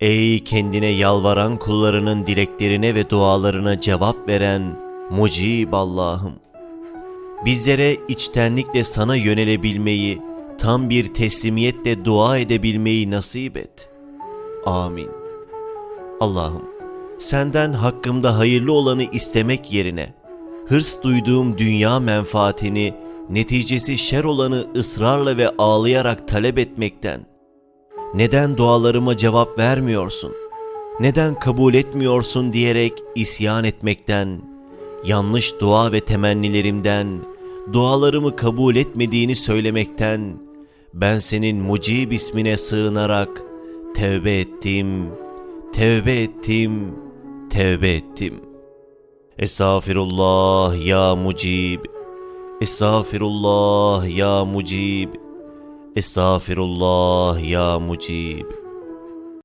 Ey kendine yalvaran kullarının dileklerine ve dualarına cevap veren Mucib Allah'ım. Bizlere içtenlikle sana yönelebilmeyi, tam bir teslimiyetle dua edebilmeyi nasip et. Amin. Allah'ım, senden hakkımda hayırlı olanı istemek yerine, hırs duyduğum dünya menfaatini, neticesi şer olanı ısrarla ve ağlayarak talep etmekten, neden dualarıma cevap vermiyorsun? Neden kabul etmiyorsun diyerek isyan etmekten, yanlış dua ve temennilerimden, dualarımı kabul etmediğini söylemekten, ben senin mucib ismine sığınarak tevbe ettim, tevbe ettim, tevbe ettim. Estağfirullah ya mucib, Estağfirullah ya mucib, Estağfirullah ya mucib.